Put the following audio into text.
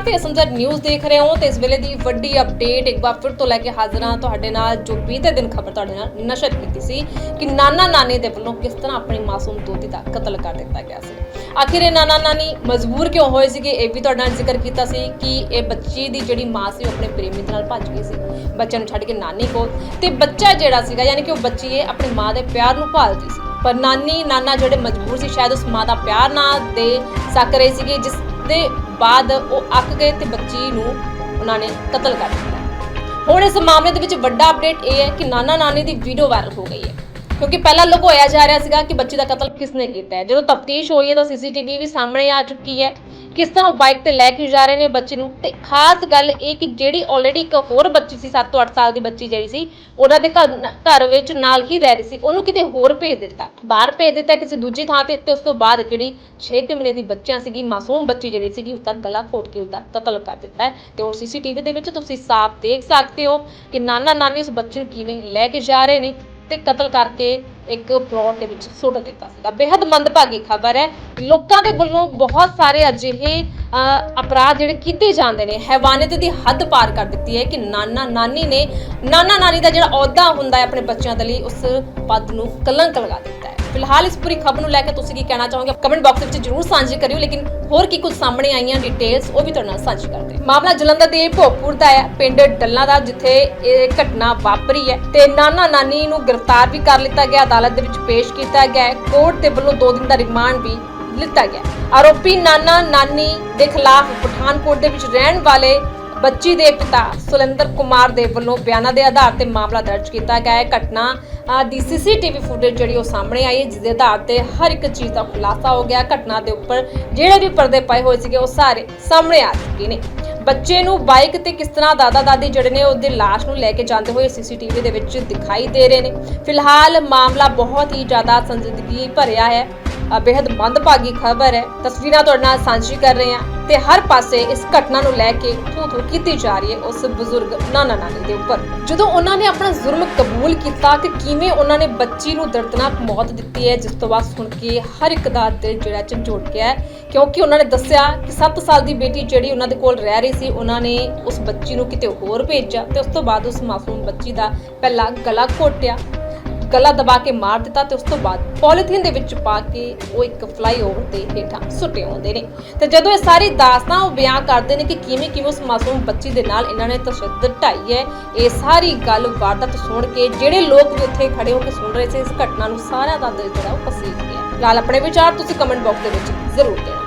ਨਮਸਕਾਰ ਤੇ ਅਸਮਝਰ ਨਿਊਜ਼ ਦੇਖ ਰਹੇ ਹੋ ਤੇ ਇਸ ਵੇਲੇ ਦੀ ਵੱਡੀ ਅਪਡੇਟ ਇੱਕ ਵਾਰ ਫਿਰ ਤੋਂ ਲੈ ਕੇ ਹਾਜ਼ਰ ਹਾਂ ਤੁਹਾਡੇ ਨਾਲ ਜੋ ਬੀਤੇ ਦਿਨ ਖਬਰ ਤੁਹਾਡੇ ਨਾਲ ਨਸ਼ਰ ਕੀਤੀ ਸੀ ਕਿ ਨਾਨਾ ਨਾਨੀ ਦੇ ਵੱਲੋਂ ਕਿਸ ਤਰ੍ਹਾਂ ਆਪਣੀ ਮਾਸੂਮ ਦੋਤੀ ਦਾ ਕਤਲ ਕਰ ਦਿੱਤਾ ਗਿਆ ਸੀ। ਆਖਿਰ ਇਹ ਨਾਨਾ ਨਾਨੀ ਮਜਬੂਰ ਕਿਉਂ ਹੋਏ ਸੀਗੇ ਇਹ ਵੀ ਤੁਹਾਡੇ ਨਾਲ ਜ਼ਿਕਰ ਕੀਤਾ ਸੀ ਕਿ ਇਹ ਬੱਚੀ ਦੀ ਜਿਹੜੀ ਮਾਂ ਸੀ ਉਹ ਆਪਣੇ ਪ੍ਰੇਮੀ ਦੇ ਨਾਲ ਭੱਜ ਗਈ ਸੀ, ਬੱਚਿਆਂ ਨੂੰ ਛੱਡ ਕੇ ਨਾਨੀ ਕੋਲ ਤੇ ਬੱਚਾ ਜਿਹੜਾ ਸੀਗਾ ਯਾਨੀ ਕਿ ਉਹ ਬੱਚੀ ਇਹ ਆਪਣੇ ਮਾਂ ਦੇ ਪਿਆਰ ਨੂੰ ਭਾਲਦੀ ਸੀ। ਪਰ ਨਾਨੀ ਨਾਨਾ ਜਿਹੜੇ ਮਜਬੂਰ ਸੀ, ਸ਼ਾਇਦ ਉਸ ਮਾਂ ਦਾ ਪਿਆਰ ਨਾ ਦੇ ਸਕ ਰਹੇ ਸੀਗੇ, ਜਿਸ ਦੇ ਬਾਅਦ ਉਹ ਅੱਕ ਗਏ ਤੇ ਬੱਚੀ ਨੂੰ ਉਹਨਾਂ ਨੇ ਕਤਲ ਕਰ ਦਿੱਤਾ। ਹੁਣ ਇਸ ਮਾਮਲੇ ਦੇ ਵਿੱਚ ਵੱਡਾ ਅਪਡੇਟ ਇਹ ਹੈ ਕਿ ਨਾਨਾ ਨਾਨੀ ਦੀ ਵੀਡੀਓ ਵਾਇਰਲ ਹੋ ਗਈ ਹੈ। ਕਿਉਂਕਿ ਪਹਿਲਾਂ ਲੁਕੋਇਆ ਜਾ ਰਿਹਾ ਸੀਗਾ ਕਿ ਬੱਚੀ ਦਾ ਕਤਲ ਕਿਸਨੇ ਕੀਤਾ ਹੈ। ਜਦੋਂ ਤਫਤੀਸ਼ ਹੋਈ ਹੈ ਤਾਂ ਸੀਸੀਟੀਵੀ ਵੀ ਸਾਹਮਣੇ ਆ ਚੁੱਕੀ ਹੈ। ਕਿਸ ਤਰ੍ਹਾਂ ਉਹ ਬਾਈਕ ਤੇ ਲੈ ਕੇ ਜਾ ਰਹੇ ਨੇ ਬੱਚੇ ਨੂੰ? ਤੇ ਖਾਸ ਗੱਲ ਇਹ ਕਿ ਜਿਹੜੀ ਆਲਰੇਡੀ ਇੱਕ ਹੋਰ ਬੱਚੀ ਸੀ 7 ਤੋਂ 8 ਸਾਲ ਦੀ ਬੱਚੀ ਜਿਹੜੀ ਸੀ, ਉਹਨਾਂ ਦੇ ਘਰ ਘਰ ਵਿੱਚ ਨਾਲ ਹੀ ਰਹਿ ਰਹੀ ਸੀ। ਉਹਨੂੰ ਕਿਤੇ ਹੋਰ ਭੇਜ ਦਿੱਤਾ। ਬਾਹਰ ਭੇਜ ਦਿੱਤਾ ਕਿਸੇ ਦੂਜੀ ਥਾਂ ਤੇ ਤੇ ਉਸ ਤੋਂ ਬਾਅਦ ਜਿਹੜੀ 6 ਮਹੀਨੇ ਦੀ ਬੱਚਿਆਂ ਸੀਗੀ, ਮਾਸੂਮ ਬੱਚੀ ਜਿਹੜੀ ਸੀਗੀ, ਉਸਦਾ ਗਲਾ ਘੋਟ ਕੇ ਉਸਦਾ ਕਤਲ ਕਰ ਦਿੱਤਾ ਹੈ। ਤੇ ਉਹ ਸੀਸੀਟੀਵੀ ਦੇ ਵਿੱਚ ਤੁਸੀਂ ਸਾਫ਼ ਦੇਖ ਸਕਦੇ ਹੋ ਕਿ ਨਾਨਾ ਨਾਨੀ ਉਸ ਬੱਚੇ ਨੂੰ ਕਿਵੇਂ ਲੈ ਕੇ ਜਾ ਰਹੇ ਨੇ ਤੇ ਕਤਲ ਕਰਕੇ ਇੱਕ ਪਲਾਟ ਦੇ ਵਿੱਚ ਸੁੱਟ ਦਿੱਤਾ ਸੀਗਾ। ਬੇहद ਮੰਦਭਾਗੀ ਖਬਰ ਹੈ। ਲੋਕਾਂ ਦੇ ਵੱਲੋਂ ਬਹੁਤ ਸਾਰੇ ਅਜਿਹੇ ਅਪਰਾਧ ਜਿਹੜੇ ਕੀਤੇ ਜਾਂਦੇ ਨੇ ਹੈਵਾਨੀਅਤ ਦੀ ਹੱਦ ਪਾਰ ਕਰ ਦਿੱਤੀ ਹੈ ਕਿ ਨਾਨਾ, ਨਾਨੀ ਨੇ, ਨਾਨਾ, ਨਾਨੀ ਦਾ ਜਿਹੜਾ ਅਹੁਦਾ ਹੁੰਦਾ ਹੈ ਆਪਣੇ ਬੱਚਿਆਂ ਦੇ ਲਈ, ਉਸ ਪਦ ਨੂੰ ਕਲੰਕ ਲਗਾ ਦਿੱਤਾ ਹੈ। ਫਿਲਹਾਲ ਇਸ ਪੂਰੀ ਖਬਰ ਨੂੰ ਲੈ ਕੇ ਤੁਸੀਂ ਕੀ ਕਹਿਣਾ ਚਾਹੋਗੇ? ਕਮੈਂਟ ਬਾਕਸ ਵਿੱਚ ਜਰੂਰ ਸਾਂਝੀ ਕਰਿਓ, ਲੇਕਿਨ ਹੋਰ ਕੀ ਕੁਝ ਸਾਹਮਣੇ ਆਈਆਂ ਡਿਟੇਲਸ ਉਹ ਵੀ ਤੁਹਾਡੇ ਨਾਲ ਸਾਂਝੀ ਕਰਦੇ ਮਾਮਲਾ ਜਲੰਧਰ ਦੇ ਭੋਗਪੁਰ ਦਾ ਹੈ, ਪਿੰਡ ਡੱਲਾ ਦਾ, ਜਿੱਥੇ ਇਹ ਘਟਨਾ ਵਾਪਰੀ ਹੈ ਤੇ ਨਾਨਾ ਨਾਨੀ ਨੂੰ ਗ੍ਰਿਫਤਾਰ ਵੀ ਕਰ ਲਿੱਤਾ ਗਿਆ, ਅਦਾਲਤ ਦੇ ਵਿੱਚ ਪੇਸ਼ ਕੀਤਾ ਗਿਆ ਹੈ, ਕੋਰਟ ਦੇ ਵੱਲੋਂ 2 ਦਿਨ ਦਾ ਰਿਮਾਂਡ ਵੀ ਲਿੱਤਾ ਗਿਆ ਆਰੋਪੀ ਨਾਨਾ ਨਾਨੀ ਦੇ ਖਿਲਾਫ ਪਠਾਨਕੋਟ ਦੇ ਵਿੱਚ ਰਹਿਣ ਵਾਲੇ ਬੱਚੀ ਦੇ ਪਿਤਾ ਸੁਰਿੰਦਰ ਕੁਮਾਰ ਦੇ ਵੱਲੋਂ ਬਿਆਨਾਂ ਦੇ ਆਧਾਰ ਤੇ ਮਾਮਲਾ ਦਰਜ ਕੀਤਾ ਗਿਆ ਹੈ। ਘਟਨਾ ਦੀ ਸੀਸੀਟੀਵੀ ਫੁਟੇਜ ਜਿਹੜੀ ਉਹ ਸਾਹਮਣੇ ਆਈ ਹੈ, ਜਿਸ ਦੇ ਆਧਾਰ ਤੇ ਹਰ ਇੱਕ ਚੀਜ਼ ਦਾ ਖੁਲਾਸਾ ਹੋ ਗਿਆ। ਘਟਨਾ ਦੇ ਉੱਪਰ ਜਿਹੜੇ ਵੀ ਪਰਦੇ ਪਏ ਹੋਏ ਸੀਗੇ, ਉਹ ਸਾਰੇ ਸਾਹਮਣੇ ਆ ਚੁੱਕੇ ਨੇ। ਬੱਚੇ ਨੂੰ ਬਾਈਕ ਤੇ ਕਿਸ ਤਰ੍ਹਾਂ ਦਾਦਾ ਦਾਦੀ ਜਿਹੜੇ ਨੇ, ਉਹਦੀ ਲਾਸ਼ ਨੂੰ ਲੈ ਕੇ ਜਾਂਦੇ ਹੋਏ ਸੀਸੀਟੀਵੀ ਦੇ ਵਿੱਚ ਦਿਖਾਈ ਦੇ ਰਹੇ ਨੇ। ਫਿਲਹਾਲ ਮਾਮਲਾ ਬਹੁਤ ਹੀ ਜ਼ਿਆਦਾ ਸੰਜੀਦਗੀ ਭਰਿਆ ਹੈ। ਬੇहद ਮੰਦਭਾਗੀ ਖਬਰ ਹੈ। ਤਸਵੀਰਾਂ ਤੁਹਾਡੇ ਨਾਲ ਸਾਂਝੀ ਕਰ ਰਹੇ ਹਾਂ ਤੇ ਹਰ ਪਾਸੇ ਇਸ ਘਟਨਾ ਨੂੰ ਲੈ ਕੇ ਥੂ ਥੂ ਕੀਤੀ ਜਾ ਰਹੀ ਹੈ ਉਸ ਬਜ਼ੁਰਗ ਨਾਨਾ ਨਾਨੀ ਦੇ ਉੱਪਰ। ਜਦੋਂ ਉਹਨਾਂ ਨੇ ਆਪਣਾ ਜ਼ੁਲਮ ਕਬੂਲ ਕੀਤਾ ਕਿ ਕਿਵੇਂ ਉਹਨਾਂ ਨੇ ਬੱਚੀ ਨੂੰ ਦਰਦਨਾਕ ਮੌਤ ਦਿੱਤੀ ਹੈ, ਜਿਸ ਤੋਂ ਬਾਅਦ ਸੁਣ ਕੇ ਹਰ ਇੱਕ ਦਾ ਦਿਲ ਜਿਹੜਾ ਝੰਜੋੜ ਗਿਆ ਹੈ। ਕਿਉਂਕਿ ਉਹਨਾਂ ਨੇ ਦੱਸਿਆ ਕਿ 7 ਸਾਲ ਦੀ ਬੇਟੀ ਜਿਹੜੀ ਉਹਨਾਂ ਦੇ ਕੋਲ ਰਹਿ ਰਹੀ ਸੀ, ਉਹਨਾਂ ਨੇ ਉਸ ਬੱਚੀ ਨੂੰ ਕਿਤੇ ਹੋਰ ਭੇਜਿਆ ਤੇ ਉਸ ਤੋਂ ਬਾਅਦ ਉਸ ਮਾਸੂਮ ਬੱਚੀ ਦਾ ਪਹਿਲਾਂ ਗਲਾ ਘੋਟਿਆ। ਗਲਾ ਦਬਾ ਕੇ ਮਾਰ ਦਿੱਤਾ ਤੇ ਉਸ ਤੋਂ ਬਾਅਦ ਪੋਲੀਥੀਨ ਦੇ ਵਿੱਚ ਪਾ ਕੇ ਉਹ ਇੱਕ ਫਲਾਈਓਵਰ ਤੇ ਹੇਠਾਂ ਸੁੱਟੇ ਆਉਂਦੇ ਨੇ। ਤੇ ਜਦੋਂ ਇਹ ਸਾਰੀ ਦਾਸਤਾਂ ਉਹ ਬਿਆਨ ਕਰਦੇ ਨੇ ਕਿ ਕਿਵੇਂ ਕਿਵੇਂ ਉਸ ਮਾਸੂਮ ਬੱਚੀ ਦੇ ਨਾਲ ਇਹਨਾਂ ਨੇ ਤਸ਼ੱਦਦ ਢਾਈ ਹੈ, ਇਹ ਸਾਰੀ ਗੱਲ ਵਾਰਦਾਤ ਸੁਣ ਕੇ ਜਿਹੜੇ ਲੋਕ ਵੀ ਉੱਥੇ ਖੜੇ ਹੋ ਕੇ ਸੁਣ ਰਹੇ ਸੀ, ਇਸ ਘਟਨਾ ਨੂੰ ਸਾਰਿਆਂ ਦਾ ਦਿਲ ਜਿਹੜਾ ਉਹ ਪਸੀਜ ਗਿਆ। ਨਾਲ ਆਪਣੇ ਵਿਚਾਰ ਤੁਸੀਂ ਕਮੈਂਟ ਬਾਕਸ ਦੇ ਵਿੱਚ ਜ਼ਰੂਰ ਦਿਓ